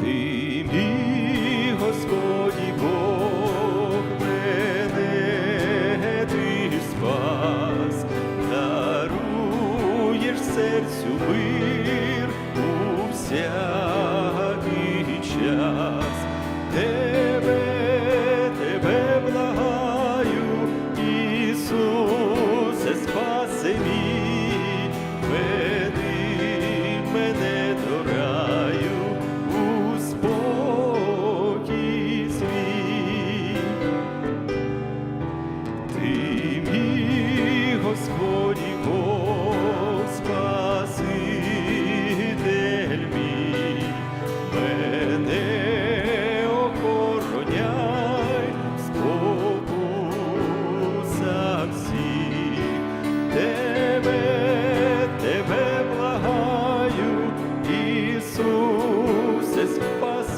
ти мій Господі Бог мене ти спас, даруєш серцю мир у.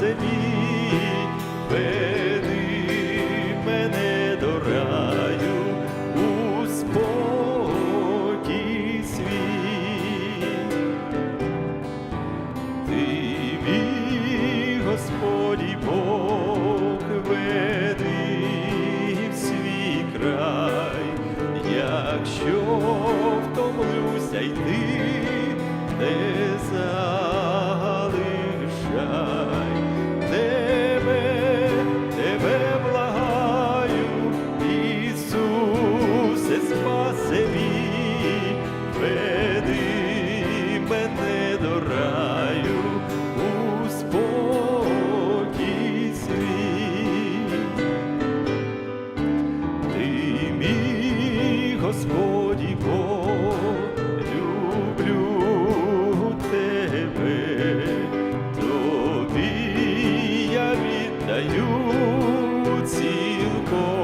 тобі, веди мене до раю у спокій свій. Ти мій Господі Бог веди в свій край, якщо втомлюся йти не за. 있고